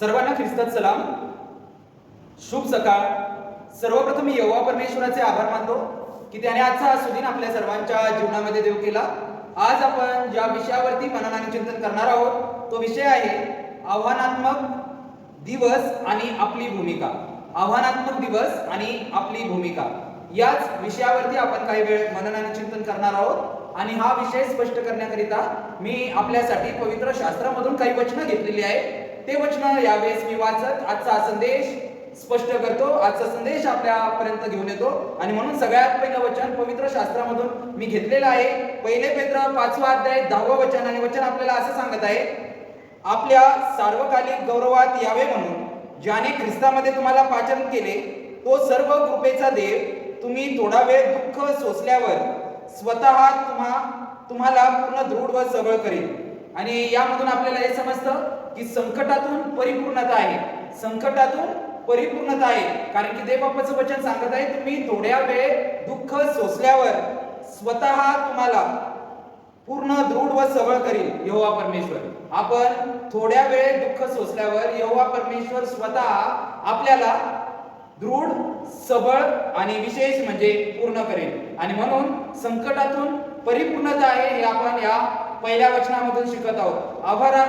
सर्वांना ख्रिस्तात सलाम. शुभ सकाळ. सर्वप्रथम मी यवा परमेश्वराचे आभार मानतो की त्याने आजचा हा सुदिन आपल्या सर्वांच्या जीवनामध्ये देव केला. आज आपण ज्या विषयावरती मनन आणि चिंतन करणार आहोत तो विषय आहे आव्हानात्मक दिवस आणि आपली भूमिका. आव्हानात्मक दिवस आणि आपली भूमिका. याच विषयावरती आपण काही वेळ मनन आणि चिंतन करणार आहोत आणि हा विषय स्पष्ट करण्याकरिता मी आपल्यासाठी पवित्र शास्त्रामधून काही वचनं घेतलेली आहे ते वचन यावेळेस मी वाचत आजचा संदेश स्पष्ट करतो. आजचा संदेश आपल्यापर्यंत घेऊन येतो. आणि म्हणून सगळ्यात पहिलं वचन पवित्र शास्त्रामधून मी घेतलेलं आहे. पहिले पेत्र पाचवा अध्याय दहावं वचन आणि वचन आपल्याला असं सांगत आहे आपल्या सार्वकालिक गौरवात यावे म्हणून ज्याने ख्रिस्तामध्ये तुम्हाला पाचन केले तो सर्व कृपेचा देव तुम्ही थोडा वेळ दुःख सोसल्यावर स्वतः तुम्हा तुम्हाला पूर्ण दृढ व सबळ करेल. आणि यामधून आपल्याला हे समजतं की संकटातून परिपूर्णता आहे. संकटातून परिपूर्णता आहे. कारण की देवबापाचं वचन सांगत आहे तुम्ही थोड्या वेळ दुःख सोसल्यावर स्वतः तुम्हाला पूर्ण दृढ व सबळ करील यहोवा परमेश्वर. आपण थोड्या वेळ दुःख सोसल्यावर यहोवा परमेश्वर स्वतः आपल्याला दृढ सबळ आणि विशेष म्हणजे पूर्ण करेल. आणि म्हणून संकटातून परिपूर्णता आहे हे आपण या पहिल्या वचनामधून शिकत आहोत. आव्हाना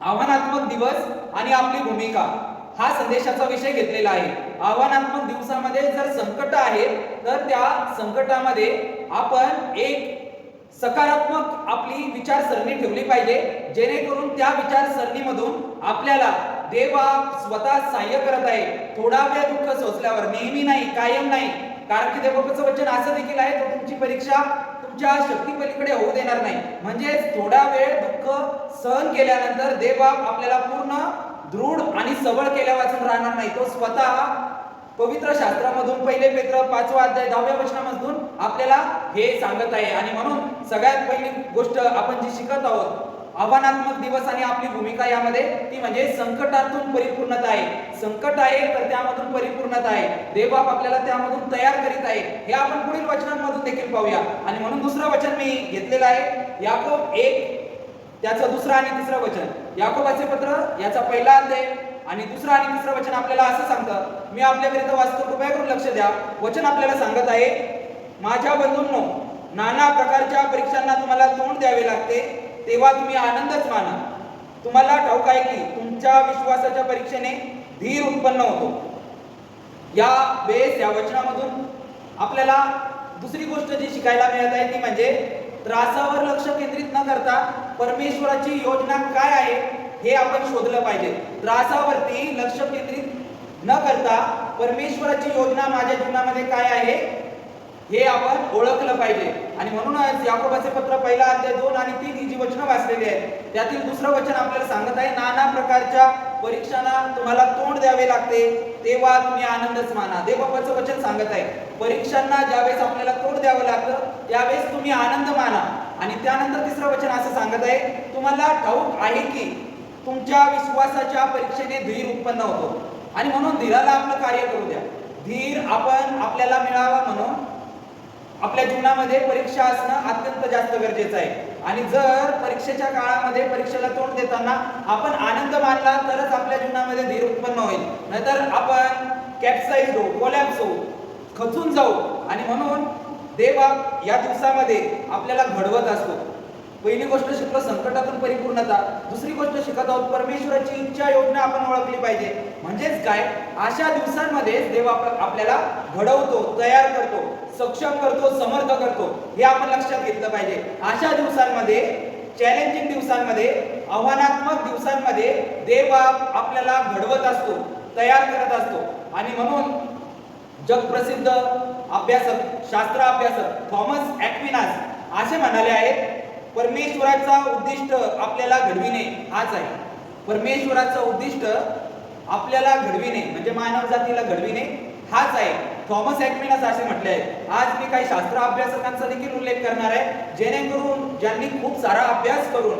आव्हानात्मक दिवस आणि आपली भूमिका. हा संदेशाचा विषय घेतलेला आहे. आव्हानात्मक दिवसामध्ये जर संकट आहेत तर त्या संकटामध्ये आपण एक सकारात्मक आपली विचारसरणी ठेवली पाहिजे. जेणेकरून त्या विचारसरणीमधून आपल्याला देवा स्वतः सहाय्य करत आहे. थोडा वेळ दुःख सोसल्यावर नेहमी नाही कायम नाही. कारण की देवबापाचं वचन असं देखील आहे तर तुमची परीक्षा तुमच्या शक्ती पलीकडे होऊ देणार नाही. म्हणजेच थोडा वेळ दुःख सहन केल्यानंतर देवबाप आपल्याला पूर्ण दृढ आणि सबळ केल्या वाचून राहणार नाही. तो स्वतः पवित्र शास्त्रामधून पहिले पेत्र पाचवा अध्याय दहाव्या वचनामधून आपल्याला हे सांगत आहे. आणि म्हणून सगळ्यात पहिली गोष्ट आपण जी शिकत आहोत आव्हानात्मक दिवस आणि आपली भूमिका यामध्ये ती म्हणजे संकटातून परिपूर्णता आहे. संकट आहे तर त्यामधून परिपूर्णता आहे. देवबाप आपल्याला त्यामधून तयार करीत आहे. हे आपण पुढील वचनांमधून देखील पाहूया. आणि म्हणून दुसरं वचन मी घेतलेलं आहे. याकोब एक त्याचं दुसरं आणि तिसरं वचन. याकोबाचे पत्र याचा पहिला अध्याय आणि दुसरं आणि तिसरं वचन आपल्याला असं सांगतं. मी आपल्याकरिता वाचतो कृपया करून लक्ष द्या. वचन आपल्याला सांगत आहे माझ्या बंधूंनो नाना प्रकारच्या परीक्षांना तुम्हाला तोंड द्यावे लागते. तेव्हा तुम्ही आनंदच माना तुम्हाला ठाऊक आहे की तुमच्या विश्वासाच्या परीक्षेने धीर उत्पन्न होतो. या वेळेस या वचनामधून आपल्याला दुसरी गोष्ट जी शिकायला मिळत आहे ती म्हणजे त्रासावर लक्ष केंद्रित न करता परमेश्वराची योजना काय आहे हे आपण शोधलं पाहिजे. त्रासावरती लक्ष केंद्रित न करता परमेश्वराची योजना माझ्या जीवनामध्ये काय आहे हे आपण ओळखलं पाहिजे. आणि म्हणूनच याकोबाचे पत्र पहिला अध्याय दोन आणि तीन ही जी वचनं वाचलेली आहेत त्यातील दुसरं वचन आपल्याला सांगत आहे नाना प्रकारच्या परीक्षांना तुम्हाला तोंड द्यावे लागते तेव्हा तुम्ही आनंदच माना. देवबाबाचं वचन सांगत आहे परीक्षांना ज्यावेळेस आपल्याला तोंड द्यावं लागतं त्यावेळेस तुम्ही आनंद माना. आणि त्यानंतर तिसरं वचन असं सांगत आहे तुम्हाला ठाऊक आहे की तुमच्या विश्वासाच्या परीक्षेने धीर उत्पन्न होतो. आणि म्हणून धीराला आपलं कार्य करू द्या. धीर आपण आपल्याला मिळावा म्हणून आपल्या जीवनामध्ये परीक्षा असणं अत्यंत जास्त गरजेचं आहे. आणि जर परीक्षेच्या काळामध्ये परीक्षेला तोंड देताना आपण आनंद मानला तरच आपल्या जीवनामध्ये धीर उत्पन्न होईल. नाहीतर आपण कॅप्साईज होऊ कोलॅप्स होऊ खचून जाऊ आणि म्हणून देव या दिवसामध्ये आपल्याला घडवत असतो. पहिली गोष्ट शिकलो संकटातून परिपूर्णता. दुसरी गोष्ट शिकत आहोत परमेश्वराची इच्छा योजना आपण ओळखली पाहिजे. म्हणजेच काय? अशा दिवसांमध्ये देव आप- आपल्याला घडवतो तयार करतो. सक्षम करतो समर्थ करतो हे आपण लक्षात घेतलं पाहिजे. अशा दिवसांमध्ये चॅलेंजिंग दिवसांमध्ये आव्हानात्मक दिवसांमध्ये देव आपल्याला घडवत असतो तयार करत असतो. आणि म्हणून जगप्रसिद्ध अभ्यासक शास्त्र अभ्यासक थॉमस ॲक्विनास असे म्हणाले आहेत परमेश्वराचा उद्दिष्ट आपल्याला घडविणे हाच आहे. परमेश्वराचं उद्दिष्ट आपल्याला घडविणे म्हणजे मानव जातीला घडविणे हाच आहे. थॉमस ॲक्विनास असे म्हटले आहे आज मी काही शास्त्र अभ्यासकांचा देखील उल्लेख करणार आहे जेणेकरून ज्यांनी खूप सारा अभ्यास करून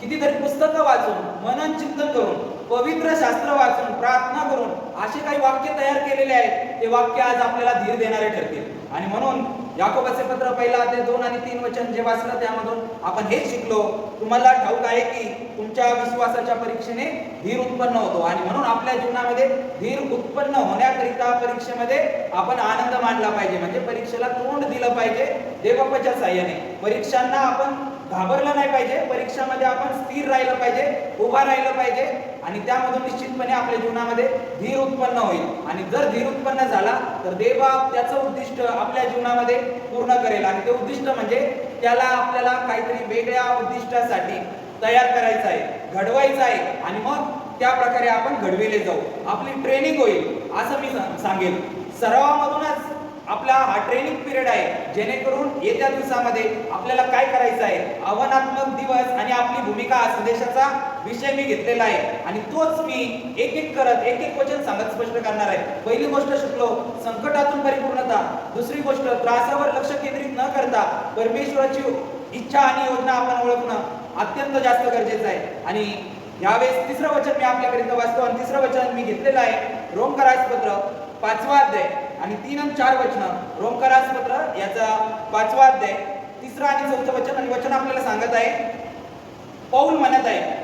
कितीतरी पुस्तकं वाचून मनन चिंतन करून पवित्र शास्त्र वाचून प्रार्थना करून असे काही वाक्य तयार केलेले आहेत ते वाक्य आज आपल्याला धीर देणारे ठरतील. आणि म्हणून याकोबाचे पत्र पहिला अध्याय दोन आणि तीन वचन जे वाचलं त्यामधून आपण हेच शिकलो. तुम्हाला ठाऊक आहे की तुमच्या विश्वासाच्या परीक्षेने धीर उत्पन्न होतो. आणि म्हणून आपल्या जीवनामध्ये धीर उत्पन्न होण्याकरिता परीक्षेमध्ये आपण आनंद मानला पाहिजे. म्हणजे परीक्षेला तोंड दिलं पाहिजे. देवपच्या साह्याने. परीक्षांना आपण घाबरलं नाही पाहिजे. परीक्षामध्ये आपण स्थिर राहिलं पाहिजे उभा राहिलं पाहिजे आणि त्यामधून निश्चितपणे आपल्या जीवनामध्ये धीर उत्पन्न होईल. आणि जर धीर उत्पन्न झाला तर देवा त्याचं उद्दिष्ट आपल्या जीवनामध्ये पूर्ण करेल. आणि ते उद्दिष्ट म्हणजे त्याला आपल्याला काहीतरी वेगळ्या उद्दिष्टासाठी तयार करायचं आहे घडवायचं आहे आणि मग त्या प्रकारे आपण घडविले जाऊ. आपली ट्रेनिंग होईल असं मी सांग- सांगेन. सरावामधूनच आपला हा ट्रेनिंग पिरियड आहे. जेणेकरून येत्या दिवसामध्ये आपल्याला काय करायचं आहे? आव्हानात्मक दिवस आणि आपली भूमिका हा संदेशाचा विषय मी घेतलेला आहे. आणि तोच मी एक एक करत एक एक वचन सांगत स्पष्ट करणार आहे. पहिली गोष्ट शिकलो संकटातून परिपूर्णता. दुसरी गोष्ट त्रासावर लक्ष केंद्रित न करता परमेश्वराची इच्छा आणि योजना आपण ओळखणं अत्यंत जास्त गरजेचं आहे. आणि यावेळेस तिसरं वचन मी आपल्याकरिता वाचतो आणि तिसरं वचन मी घेतलेलं आहे. रोमकराज पत्र पाचवा अध्याय. आणि तीन आणि चार वचन. रोमकारासपत्र याचा पाचवा अध्याय तिसरा आणि चौथं वचन आणि वचन आपल्याला सांगत आहे. पौल म्हणत आहे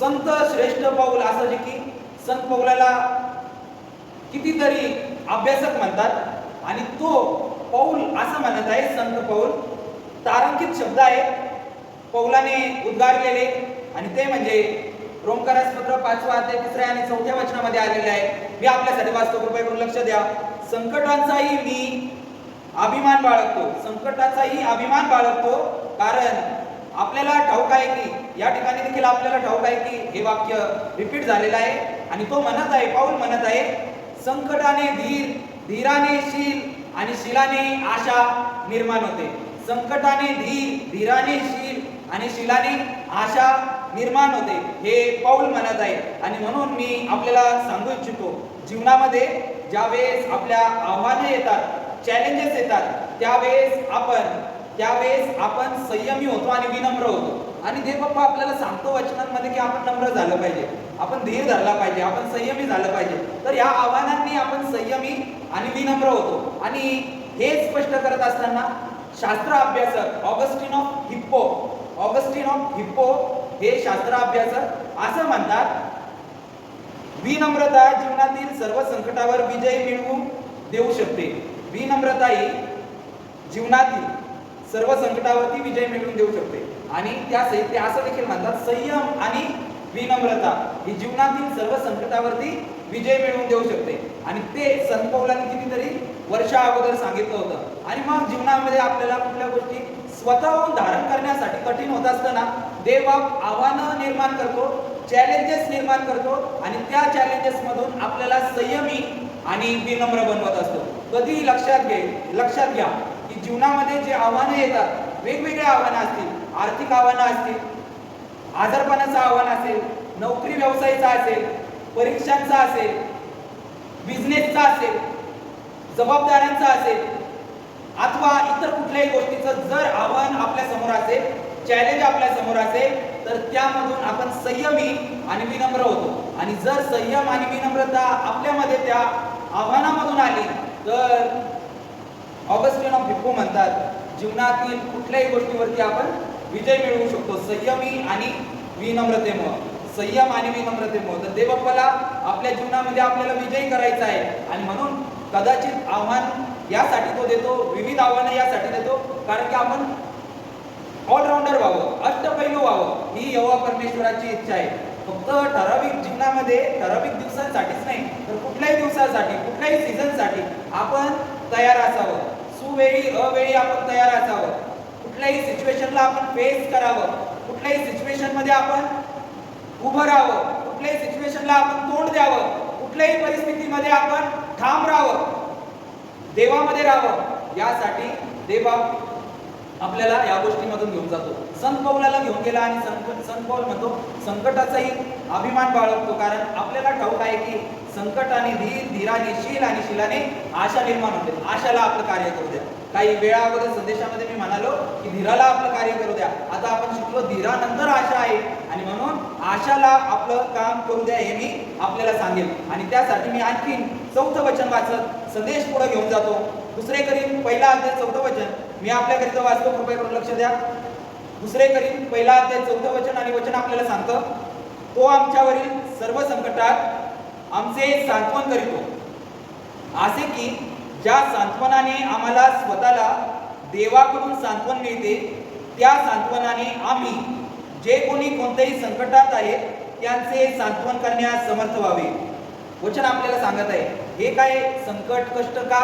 संत श्रेष्ठ पौल असं जे की संत पौलाला कितीतरी अभ्यासक म्हणतात आणि तो पौल असं म्हणत आहे संत पौल तारांकित शब्द आहे. पौलाने उद्गारलेले आणि ते म्हणजे रोमकारासपत्र पाचवा अध्याय तिसऱ्या आणि चौथ्या वचनामध्ये आलेले आहे. मी आपल्यासाठी वाचतो कृपया करून लक्ष द्या. संकटांचाही मी अभिमान बाळगतो. संकटाचाही अभिमान बाळगतो. कारण आपल्याला ठाऊक आहे की या ठिकाणी देखील आपल्याला ठाऊक आहे की हे वाक्य रिपीट झालेलं आहे आणि तो म्हणत आहे पाऊल म्हणत आहे संकटाने धीर धीराने शील आणि शिलाने आशा निर्माण होते. संकटाने धीर धीराने शील आणि शिलाने आशा निर्माण होते. हे पाऊल म्हणत आहे. आणि म्हणून मी आपल्याला सांगू इच्छितो जीवनामध्ये ज्यावेळेस आपल्या आव्हाने येतात चॅलेंजेस येतात त्यावेळेस आपण त्यावेळेस आपण संयमी होतो आणि विनम्र होतो. आणि देव बाप्पा आपल्याला सांगतो वचनांमध्ये की आपण नम्र झालं पाहिजे. आपण धीर धरला पाहिजे आपण संयमी झालं पाहिजे. तर या आव्हानांनी आपण संयमी आणि विनम्र होतो. आणि हे स्पष्ट करत असताना शास्त्र अभ्यासक Augustine of Hippo Augustine of Hippo हे शास्त्र अभ्यासक असं म्हणतात विनम्रता जीवनातील सर्व संकटावर विजय मिळवून देऊ शकते. विनम्रता ही जीवनातील सर्व संकटावरती विजय मिळवून देऊ शकते. आणि त्या ते असं देखील म्हणतात संयम आणि विनम्रता ही जीवनातील सर्व संकटावरती विजय मिळवून देऊ शकते. आणि ते संतपौलांनी कितीतरी वर्षा अगोदर सांगितलं होतं. आणि मग जीवनामध्ये आपल्याला कुठल्या गोष्टी स्वतःहून धारण करण्यासाठी कठीण होत असताना देव आव्हानं निर्माण करतो. चॅलेंजेस निर्माण करतो आणि त्या चॅलेंजेस मधून आपल्याला संयमी आणि विनम्र बनवत असतो. कधी लक्षात घे लक्षात घ्या की जीवनामध्ये जे आव्हानं येतात वेगवेगळे आव्हानं असतील. आर्थिक आव्हानं असतील आजारपणाचं आव्हान असेल नोकरी व्यवसायाचा असेल परीक्षांचा असेल बिझनेसचा असेल जबाबदाऱ्यांचा असेल अथवा इतर कुठल्याही गोष्टीचं जर आव्हान आपल्यासमोर असेल चॅलेंज आपल्यासमोर असेल तर त्यामधून आपण संयमी आणि विनम्र होतो. आणि जर संयम आणि विनम्रता आपल्यामध्ये त्या आव्हानामधून आली तर ऑगस्टिन ऑफ भिप्पू म्हणतात जीवनातील कुठल्याही गोष्टीवरती आपण विजय मिळवू शकतो. संयमी आणि विनम्रतेमुळं. संयम आणि विनम्रतेमुळं. तर देवप्पाला आपल्या जीवनामध्ये आपल्याला विजयी करायचा आहे. आणि म्हणून कदाचित आव्हान यासाठी तो देतो विविध आव्हानं यासाठी देतो. कारण की आपण ऑलराऊंडर व्हावं अष्टपैलू व्हावं ही यवा परमेश्वराची इच्छा आहे. फक्त ठराविक जीवनामध्ये ठराविक दिवसांसाठीच नाही तर कुठल्याही दिवसासाठी कुठल्याही सीझनसाठी आपण तयार असावं. सुवेळी अवेळी आपण तयार असावं. कुठल्याही सिच्युएशनला आपण फेस करावं. कुठल्याही सिच्युएशनमध्ये आपण उभं राहावं. कुठल्याही सिच्युएशनला आपण तोंड द्यावं. कुठल्याही परिस्थितीमध्ये आपण ठाम राहावं. देवामध्ये राहावं. यासाठी देवा आपल्याला या गोष्टीमधून घेऊन जातो. संत पौलाला घेऊन गेला आणि संकट संत पौल म्हणतो संकटाचाही अभिमान बाळगतो. कारण आपल्याला ठाऊक आहे की संकटाने धीर धीराने शील आणि शिलाने आशा निर्माण होते. आशाला आपलं कार्य करू द्या. काही वेळा अगोदर संदेशामध्ये मी म्हणालो की धीराला आपलं कार्य करू द्या. आता आपण शिकलो धीरानंतर आशा आहे. आणि म्हणून आशाला आपलं काम करू द्या हे मी आपल्याला सांगेल आणि त्यासाठी मी आणखीन चौथं वचन वाचत संदेश पुढे घेऊन जातो. दुसरे करीन पहिला अध्याय चौथं वचन. मी आपल्याकरिता वाचतो कृपया करून लक्ष द्या. दुसरे करीन पहिला अध्याय चौथं वचन आणि वचन आपल्याला सांगतं तो आमच्यावरील सर्व संकटात आमचे सांत्वन करीतो. असे की ज्या सांत्वनाने आम्हाला स्वतःला देवाकडून सांत्वन मिळते त्या सांत्वनाने आम्ही जे कोणी कोणत्याही संकटात आहेत त्यांचे सांत्वन करण्यास समर्थ व्हावे. वचन आपल्याला सांगत आहे हे काय संकट कष्ट का?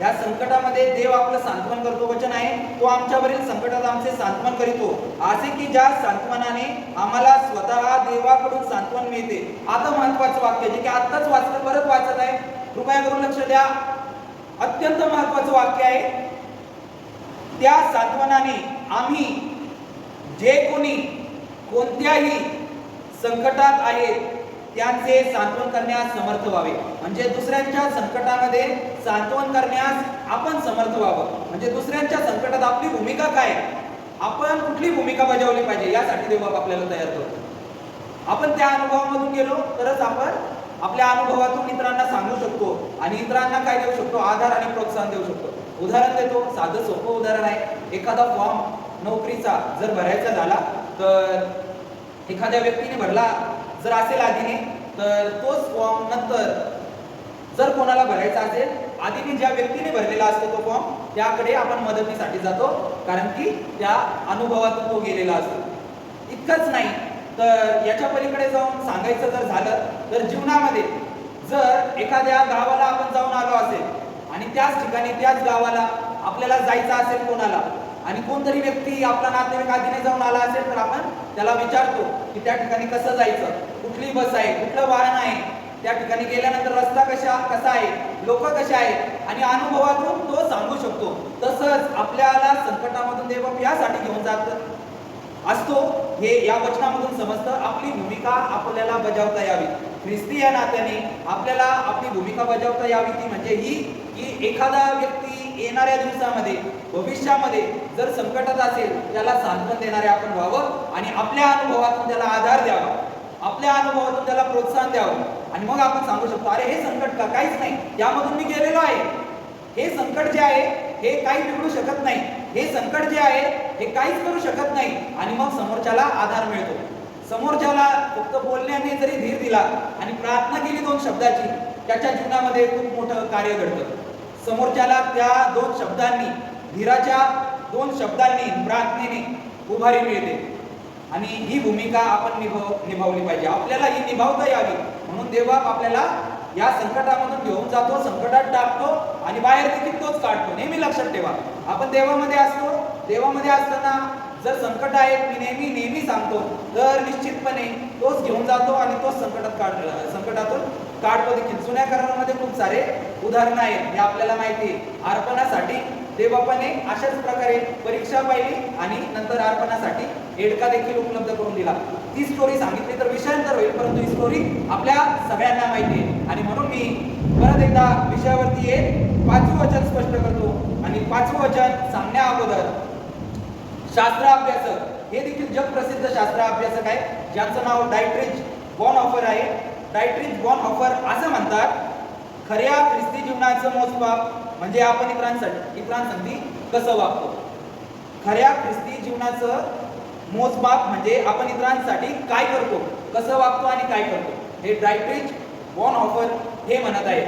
या संकटामध्ये देव आपलं सांत्वन करतो वचन आहे. तो आमच्यावरील संकटात आमचे सांत्वन करीतो. असे की ज्या सांत्वनाने आम्हाला स्वतः देवाकडून सांत्वन मिळते. आता महत्वाचं वाक्य जे की आत्ताच वाचलं परत वाचत आहे. कृपया करून लक्ष द्या. अत्यंत महत्वाचं वाक्य आहे. त्या सांत्वनाने आम्ही जे कोणी कोणत्याही संकटात आहेत त्यांचे सांत्वन करण्यास समर्थ व्हावे. म्हणजे दुसऱ्यांच्या संकटामध्ये सांत्वन करण्यास आपण समर्थ व्हावं. म्हणजे दुसऱ्यांच्या संकटात आपली भूमिका काय? आपण कुठली भूमिका बजावली पाहिजे यासाठी देव बाप आपल्याला तयार करतो. आपण त्या अनुभवामधून गेलो तरच आपण आपल्या अनुभवातून इतरांना सांगू शकतो आणि इतरांना काय देऊ शकतो? आधार आणि प्रोत्साहन देऊ शकतो. उदाहरण देतो साधं सोपं उदाहरण आहे. एखादा फॉर्म नोकरीचा जर भरायचा झाला तर एखाद्या व्यक्तीने भरला जर असेल आधीने तर तोच फॉर्म नंतर जर कोणाला भरायचा असेल आधीने ज्या व्यक्तीने भरलेला असतो तो फॉर्म त्याकडे आपण मदतीसाठी जातो कारण की त्या अनुभवातून तो गेलेला असतो. इतकंच नाही तर याच्या पलीकडे जाऊन सांगायचं जर झालं तर जीवनामध्ये जर एखाद्या गावाला आपण जाऊन आलो असेल आणि त्याच ठिकाणी त्याच गावाला आपल्याला जायचं असेल कोणाला आणि कोणतरी व्यक्ती आपला नातेवाईक आधीने जाऊन आला असेल तर आपण त्याला विचारतो की त्या ठिकाणी कसं जायचं? कुठली बस आहे? कुठलं वाहन आहे? त्या ठिकाणी गेल्यानंतर रस्ता कशा कसा आहे? लोक कसे आहेत? आणि अनुभवातून तो सांगू शकतो. तसंच आपल्याला संकटामधून देवप यासाठी घेऊन जात. असतो. हे या वचनामधून समजतं. आपली भूमिका आपल्याला बजावता यावी. ख्रिस्ती या नात्याने आपल्याला आपली भूमिका बजावता यावी ती म्हणजे ही की एखादा व्यक्ती येणाऱ्या दिवसामध्ये भविष्यामध्ये जर संकटात असेल त्याला सांत्वन देणारे आपण व्हावं आणि आपल्या अनुभवातून त्याला आधार द्यावा. आपल्या अनुभवातून त्याला प्रोत्साहन द्यावं. आणि मग आपण सांगू शकतो अरे हे संकट का? काहीच नाही. यामधून मी गेलेलो आहे. हे संकट जे आहे हे काही बिघडू शकत नाही. हे संकट जे आहे हे काहीच करू शकत नाही. आणि मग समोरच्याला आधार मिळतो. समोरच्याला फक्त बोलण्याने जरी धीर दिला आणि प्रार्थना केली दोन शब्दाची त्याच्या जीवनामध्ये खूप मोठं कार्य घडतं. समोरच्याला त्या दोन शब्दांनी धीराच्या दोन शब्दांनी प्रार्थनेने उभारी मिळते. आणि ही भूमिका आपण निभाव निभावली पाहिजे. आपल्याला ही निभावता यावी. म्हणून देवबाप आपल्याला या संकटामधून घेऊन जातो संकटात टाकतो आणि बाहेर देखील तोच काढतो. नेहमी लक्षात ठेवा. आपण देवामध्ये असतो. देवामध्ये असताना जर संकट आहेत मी नेहमी नेहमी सांगतो. तर निश्चितपणे तोच घेऊन जातो आणि तोच संकटात काढ संकटातून काढतो जुन्या करारामध्ये खूप सारे उदाहरणं आहेत. हे आपल्याला माहिती आहे. अर्पणासाठी देवबापाने अशाच प्रकारे परीक्षा पाहिली आणि नंतर अर्पणासाठी एडका देखील उपलब्ध करून दिला. ती स्टोरी सांगितली तर विषयांतर होईल परंतु ही स्टोरी आपल्या सगळ्यांना माहिती आहे. आणि म्हणून मी परत एकदा विषयावरती येत पाचवं वचन स्पष्ट करतो. आणि पाचवं वचन सांगण्या अगोदर शास्त्र अभ्यासक हे देखील जगप्रसिद्ध शास्त्र अभ्यासक आहे ज्यांचं नाव डायट्रिज बॉन ऑफर आहे. डायट्रिच बॉन ऑफर असं म्हणतात. खऱ्या ख्रिस्ती जीवनाचं मोजमाप म्हणजे आपण इतरांसाठी इतरांसाठी कसं वागतो? खऱ्या ख्रिस्ती जीवनाचं मोजमाप म्हणजे आपण इतरांसाठी काय करतो? कसं वागतो आणि काय करतो? हे डायट्रिच बॉन ऑफर हे म्हणत आहे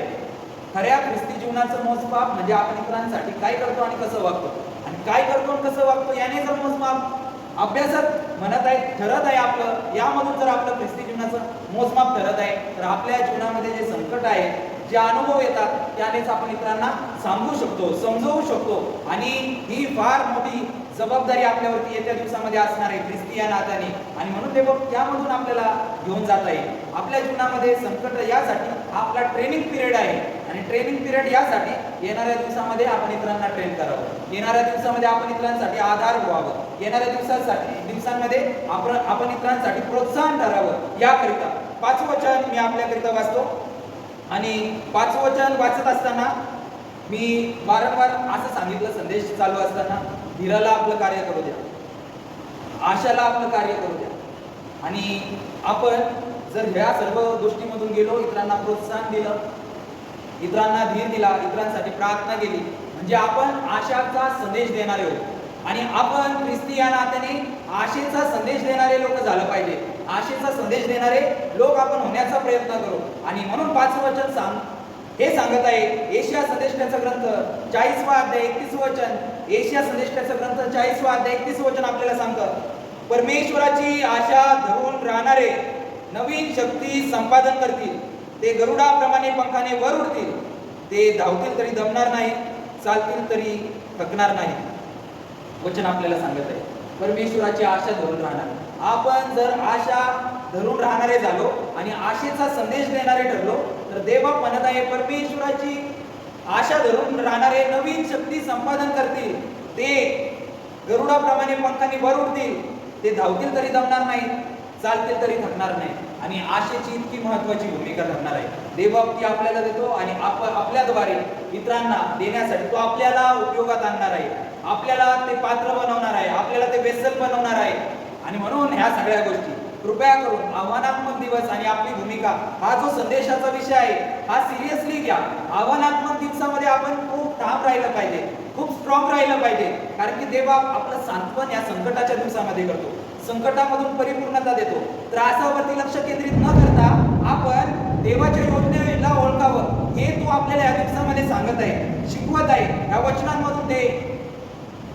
खऱ्या ख्रिस्ती जीवनाचं मोजमाप म्हणजे आपण इतरांसाठी काय करतो आणि कसं वागतो? आणि काय करतो आणि कसं वागतो याने जर मोजमाप? अभ्यासात म्हणत आहे ठरत आहे आपलं. यामधून जर आपलं ख्रिस्ती जीवनाचं मोजमाप ठरत आहे तर आपल्या जीवनामध्ये जे संकट आहे जे अनुभव येतात त्यानेच आपण इतरांना सांगू शकतो समजवू शकतो. आणि ही फार मोठी जबाबदारी आपल्यावरती येत्या दिवसामध्ये असणार आहे ख्रिस्ती या नात्याने. आणि म्हणून ते बघ त्यामधून आपल्याला घेऊन जात आहे आपल्या जीवनामध्ये संकट यासाठी आपला ट्रेनिंग पिरियड आहे. आणि ट्रेनिंग पिरियड यासाठी येणाऱ्या दिवसामध्ये आपण इतरांना ट्रेन करावं. येणाऱ्या दिवसामध्ये आपण इतरांसाठी आधार व्हावं. येणाऱ्या दिवसांसाठी दिवसांमध्ये आपण आपण इतरांसाठी प्रोत्साहन ठरावं याकरिता पाच वचन मी आपल्याकरिता वाचतो. आणि पाच वचन वाचत असताना मी वारंवार असं सांगितलं संदेश चालू असताना धीराला आपलं कार्य करू द्या. आशाला आपलं कार्य करू द्या. आणि आपण जर ह्या सर्व गोष्टीमधून गेलो इतरांना प्रोत्साहन दिलं इतरांना धीर दिला इतरांसाठी प्रार्थना केली म्हणजे आपण आशाचा संदेश देणारे आहोत आणि आपण ख्रिस्ती या नात्याने आशेचा संदेश देणारे लोक झालं पाहिजे. आशेचा संदेश देणारे लोक आपण होण्याचा प्रयत्न करू. आणि म्हणून पाच वचन सांग हे सांगत आहे एशिया संदेशाचा ग्रंथ चाळीसवा अध्याय एकतीस वचन. एशिया संदेशाचा ग्रंथ चाळीसवा अध्याय एकतीस वचन आपल्याला सांगतं. परमेश्वराची आशा धरून राहणारे नवीन शक्ती संपादन करतील. ते गरुडाप्रमाणे पंखाने वर उडतील. ते धावतील तरी दमणार नाही चालतील तरी थकणार नाही. वचन आपल्याला सांगत आहे. परमेश्वराची आशा धरून राहणार. आपण जर आशा धरून राहणारे झालो आणि आशेचा संदेश देणारे ठरलो तर देवा म्हणत आहे परमेश्वराची आशा धरून राहणारे नवीन शक्ती संपादन करतील. ते गरुडाप्रमाणे पंखांनी वर उडतील. ते धावतील तरी जमणार नाही चालतील तरी थकणार नाही आणि आशेची इतकी महत्वाची भूमिका ठरणार आहे. देवबाप ती आपल्याला देतो आणि आप आपल्याद्वारे इतरांना देण्यासाठी तो आपल्याला उपयोगात आणणार आहे. आपल्याला ते पात्र बनवणार आहे आपल्याला ते वेसल बनवणार आहे. आणि म्हणून ह्या सगळ्या गोष्टी कृपया करून आव्हानात्मक दिवस आणि आपली भूमिका हा जो संदेशाचा विषय आहे हा सिरियसली घ्या. आव्हानात्मक दिवसामध्ये आपण खूप ठाम राहिलं पाहिजे खूप स्ट्रॉंग राहिलं पाहिजे कारण की देवा आपलं सांत्वन या संकटाच्या दिवसामध्ये करतो. संकटामधून परिपूर्णता देतो. त्रासावरती लक्ष केंद्रित न करता आपण देवाच्या योजनेला ओळखावं हे तू आपल्याला या दिवसामध्ये सांगत आहे शिकवत आहे. या वचनांमधून ते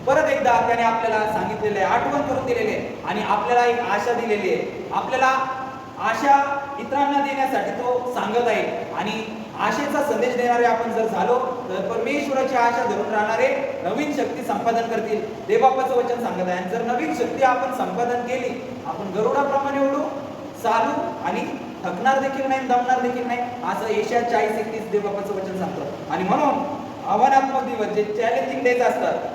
परत एकदा त्याने आपल्याला सांगितलेलं आहे आठवण करून दिलेले आहे आणि आपल्याला एक आशा दिलेली आहे. आपल्याला आशा इतरांना देण्यासाठी तो सांगत आहे आणि आशेचा संदेश देणारे आपण जर झालो तर परमेश्वराची आशा धरून राहणारे नवीन शक्ती संपादन करतील. देवबापाचं वचन सांगत आहे. आणि जर नवीन शक्ती आपण संपादन केली आपण गरुडाप्रमाणे उडू चालू आणि थकणार देखील नाही दमणार देखील नाही असं एशिया चाळीस एकतीस देवबापाचं वचन सांगतं. आणि म्हणून आव्हानात्मक दिवस जे चॅलेंजिंग डेज असतात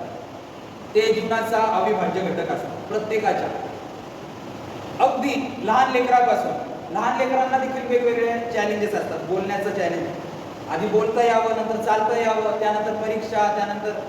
ते जीवनाचा अविभाज्य घटक असतात प्रत्येकाच्या. अगदी लहान लेकरापासून लहान लेकरांना देखील वेगवेगळे चॅलेंजेस असतात बोलण्याचं चॅलेंज आधी बोलता यावं नंतर चालता यावं त्यानंतर परीक्षा त्यानंतर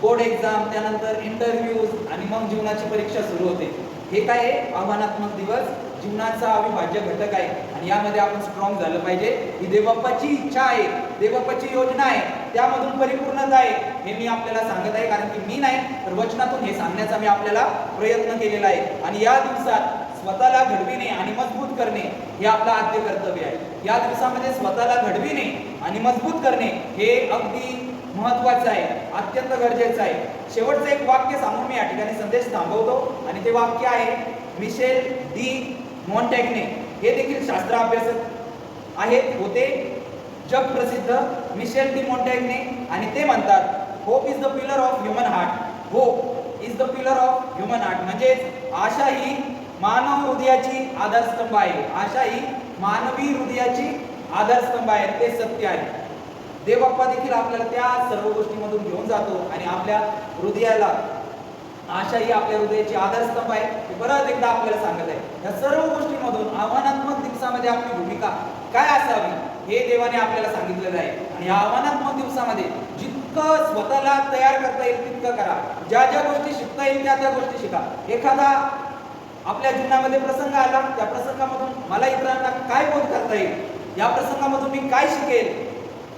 बोर्ड एक्झाम त्यानंतर इंटरव्ह्यूज आणि मग जीवनाची परीक्षा सुरू होते. हे काय आहे? आव्हानात्मक दिवस जीवनाचा अविभाज्य घटक आहे. आणि यामध्ये आपण स्ट्रॉंग झालं पाहिजे. ही देवबाप्पाची इच्छा आहे देवबाप्पाची योजना आहे. त्यामधून परिपूर्णता आहे हे मी आपल्याला सांगत आहे. कारण की मी नाही तर वचनातून हे सांगण्याचा मी आपल्याला प्रयत्न केलेला आहे. आणि या दिवसात स्वतःला घडविणे आणि मजबूत करणे हे आपलं आद्य कर्तव्य आहे. या दिवसामध्ये स्वतःला घडविणे आणि मजबूत करणे हे अगदी महत्वाचं आहे अत्यंत गरजेचं आहे. शेवटचं एक वाक्य सांगून मी या ठिकाणी संदेश थांबवतो. आणि ते वाक्य आहे मिशेल डी मॉन्टॅग्ने हे देखील शास्त्र अभ्यासक आहेत होते. जगप्रसिद्ध मिशेल डी मॉन्टॅग्ने आणि ते म्हणतात hope is the pillar of human heart hope is the pillar of human heart म्हणजेच आशा ही मानव हृदयाची आधारस्तंभ आहे. आशा ही मानवी हृदयाची आधारस्तंभ आहे. ते सत्य आहे. देवबाप्पा देखील आपल्याला त्या सर्व गोष्टीमधून घेऊन जातो आणि आपल्या हृदयाला आशा ही आपल्या हृदयाची आधारस्तंभ आहे. हे परत एकदा आपल्याला सांगत आहे. या सर्व गोष्टींमधून आव्हानात्मक दिवसामध्ये आपली भूमिका काय असावी? हे देवाने आपल्याला सांगितलेलं आहे. आणि या आव्हानात्मक दिवसामध्ये जितकं स्वतःला तयार करता येईल तितकं करा. ज्या ज्या गोष्टी शिकता येईल त्या त्या गोष्टी शिका. एखादा आपल्या जीवनामध्ये प्रसंग आला त्या प्रसंगामधून मला इतरांना काय बोध करता येईल? या प्रसंगामधून मी काय शिकेल?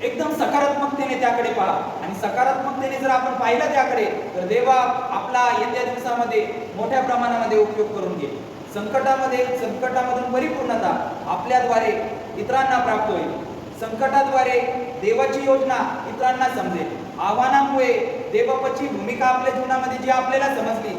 एकदम सकारात्मकतेने त्याकडे पहा. आणि सकारात्मकतेने जर आपण पाहिलं त्याकडे तर देवा आपला येत्या दिवसामध्ये मोठ्या प्रमाणामध्ये उपयोग करून घे संकटामध्ये संकटामधून परिपूर्णता आपल्याद्वारे इतरांना प्राप्त होईल संकटाद्वारे देवाची योजना इतरांना समजेल. आव्हानामुळे देवबापाची भूमिका आपल्या जीवनामध्ये जी आपल्याला समजली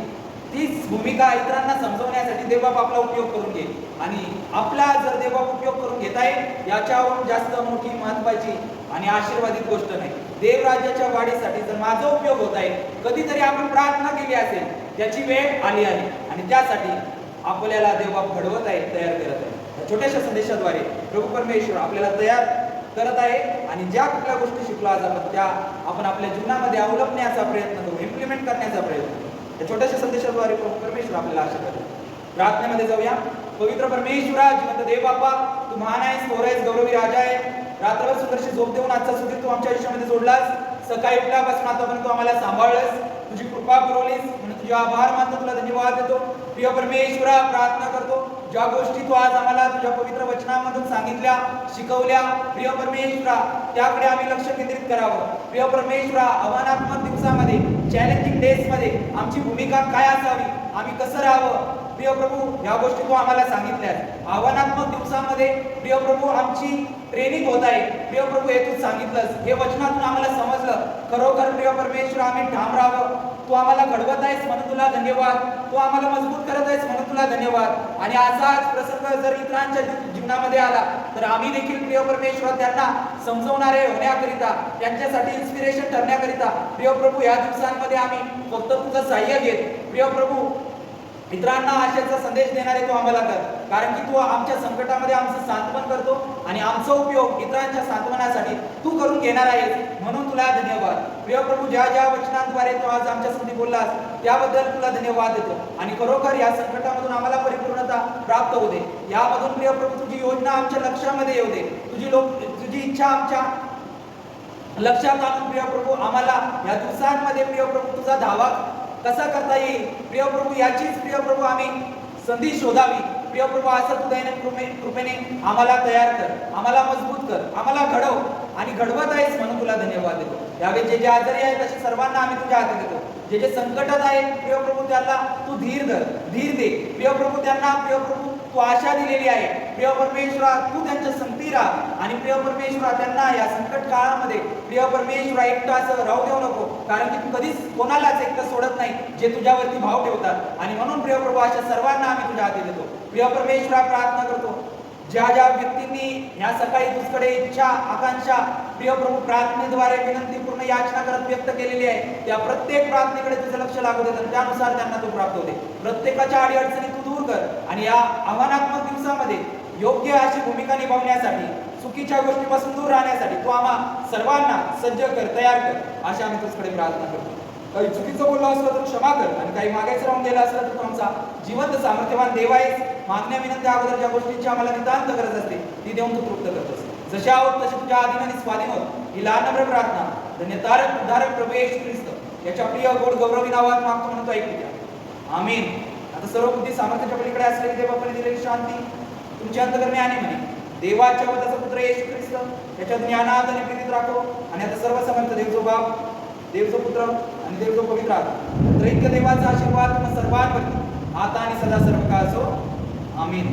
तीच भूमिका इतरांना समजवण्यासाठी देवबाप आपला उपयोग करून घेईल. आणि आपला जर देवबाप उपयोग करून घेता येईल याच्याहून जास्त मोठी महत्वाची आणि आशीर्वादित गोष्ट नाही. देवराज्याच्या वाढीसाठी जर माझा उपयोग होत आहे कधीतरी आपण प्रार्थना केली असेल त्याची वेळ आली आहे. आणि त्यासाठी आपल्याला देवबाप घडवत आहे तयार करत आहे छोट्याशा संदेशाद्वारे प्रभू परमेश्वर आपल्याला तयार करत आहे आणि ज्या कुठल्या गोष्टी शिकलो आज आपण त्या आपण आपल्या जीवनामध्ये अवलंबण्याचा प्रयत्न करू इम्प्लिमेंट करण्याचा प्रयत्न करू. या छोट्याशा संदेशाद्वारे प्रभू परमेश्वर आपल्याला आशा करतो. प्रार्थनेमध्ये जाऊया. पवित्र परमेश्वरा जिवंत देव बाप्पा तू महान आहेस थोर आहेस गौरवी राजा आहे रात्रभर सुंदरशी झोप देऊन आजचा सुधीर तू आमच्या आयुष्यामध्ये जोडलास. सकाळी उठल्यापासून आतापर्यंत तू आम्हाला सांभाळलंस. तुझी कृपा पुरवलीस. म्हणून तुझे आभार मानतो तुला धन्यवाद देतो. प्रिय परमेश्वरा प्रार्थना करतो. ज्या गोष्टी तू आज आम्हाला तुझ्या पवित्र वचनामधून सांगितल्या शिकवल्या प्रिय परमेश्वरा त्याकडे आम्ही लक्ष केंद्रित करावं. प्रिय परमेश्वरा आव्हानात्मक दिवसामध्ये चॅलेंजिंग डेजमध्ये आमची भूमिका काय असावी आम्ही कसं राहावं? प्रिय प्रभू या गोष्टी तू आम्हाला सांगितल्या आव्हानात्मक दिवसामध्ये प्रिय प्रभू आमची ट्रेनिंग होत आहे. प्रिय प्रभू हे तू सांगितलंस. हे वचनातून आम्हाला समजलं. खरोखर प्रिय परमेश्वर आम्ही ठाम राहावं. तू आम्हाला घडवत आहेस म्हणून तुला धन्यवाद. तू आम्हाला मजबूत करत आहेस म्हणून तुला धन्यवाद. आणि असाच प्रसंग जर इतरांच्या जीवनामध्ये आला तर आम्ही देखील प्रिय परमेश्वर त्यांना समजवणारे होण्याकरिता त्यांच्यासाठी इन्स्पिरेशन ठरण्याकरिता प्रिय प्रभू या दिवसांमध्ये आम्ही फक्त तुझं सहाय्य घेत प्रिय प्रभू इतरांना आशेचा संदेश देणारे तू आम्हाला कर कारण की तू आमच्या संकटामध्ये आमचं सांत्वन करतो आणि आमचा उपयोग इतरांच्या सांत्वनासाठी तू करून घेणार आहेस. म्हणून तुला धन्यवाद. प्रिय प्रभू ज्या ज्या वचनांद्वारे तू आज आमच्या बोललास त्याबद्दल तुला धन्यवाद देतो. आणि खरोखर या संकटामधून आम्हाला परिपूर्णता प्राप्त होऊ दे. यामधून प्रिय प्रभू तुझी योजना आमच्या लक्षामध्ये येऊ दे. तुझी लोक तुझी इच्छा आमच्या लक्षात आणून प्रिय प्रभू आम्हाला या दिवसांमध्ये प्रिय प्रभू तुझा धावा कसा करता येईल? प्रियप्रभू याचीच प्रियप्रभू आम्ही संधी शोधावी. प्रियप्रभू असं तू कृपे कृपेने आम्हाला तयार कर. आम्हाला मजबूत कर. आम्हाला घडव. आणि घडवत आहेस म्हणून तुला धन्यवाद देतो. यावेळी जे जे आजारी आहेत तसे सर्वांना आम्ही तुझ्या हाती देतो. जे जे संकटात आहेत प्रियप्रभू त्यांना तू धीर धर. धीर दे. प्रियप्रभू त्यांना प्रियप्रभू तू आशा दिलेली आहे. प्रिय परमेश्वरा तू त्यांच्या संगती राहा. आणि प्रिय परमेश्वरा त्यांना या संकट काळामध्ये प्रिय परमेश्वरा एकटा असं राहू देऊ नको. कारण की तू कधीच कोणालाच एकटं सोडत नाही जे तुझ्यावरती भाव ठेवतात. आणि म्हणून प्रिय प्रभू अशा सर्वांना आम्ही तुझ्या हाती देतो. प्रिय परमेश्वरा प्रार्थना करतो. ज्या ज्या व्यक्तींनी ह्या सकाळी तुझकडे इच्छा आकांक्षा प्रिय प्रभू प्रार्थनेद्वारे विनंतीपूर्ण याचना करत व्यक्त केलेली आहे त्या प्रत्येक प्रार्थनेकडे तुझं लक्ष लागू देत त्यानुसार त्यांना तू प्राप्त होते प्रत्येकाच्या अडीअडचणी कर. आणि या आव्हानात्मक दिवसामध्ये योग्य अशी भूमिका निभावण्यासाठी चुकीच्या गोष्टीपासून दूर राहण्यासाठी तू आम्हा सर्वांना सज्ज कर तयार कर अशा आम्ही तुझकडे प्रार्थना करतो. काही चुकीचं बोललो असलं तर क्षमा कर आणि काही मागायचं राहून गेलं असलं तर तू आमचा जिवंत सामर्थ्यवान देव आहे मागण्या विनंत्या अगोदर ज्या गोष्टींची आम्हाला नितांत गरज असते ती देऊन तू तृप्त असते. जशी आहोत तशी तुझ्या आधीनाने स्वाधीन होत. ही लहान प्रार्थना धन्यतारक उद्धारक प्रभेश ख्रिस्त याच्या प्रिय गोड गौरवी नावात मागतो म्हणतो ऐकू द्या आमीन. आता सर्व बुद्धी सामर्थ्याच्या पलीकडे असलेली देवापणे दिलेली शांती तुमच्या अंतकरणे आणि म्हणे. देवाच्या व त्याचा पुत्र येशू ख्रिस्त त्याच्या ज्ञानात आणि प्रीतीत राखो. आणि आता सर्व समर्थ देव जो बाप देव जो पुत्र आणि देव जो पवित्र आत्मा. त्रैक्य देवाचा आशीर्वाद सर्वांवर आता आणि सदा सर्व काळ असो आमीन.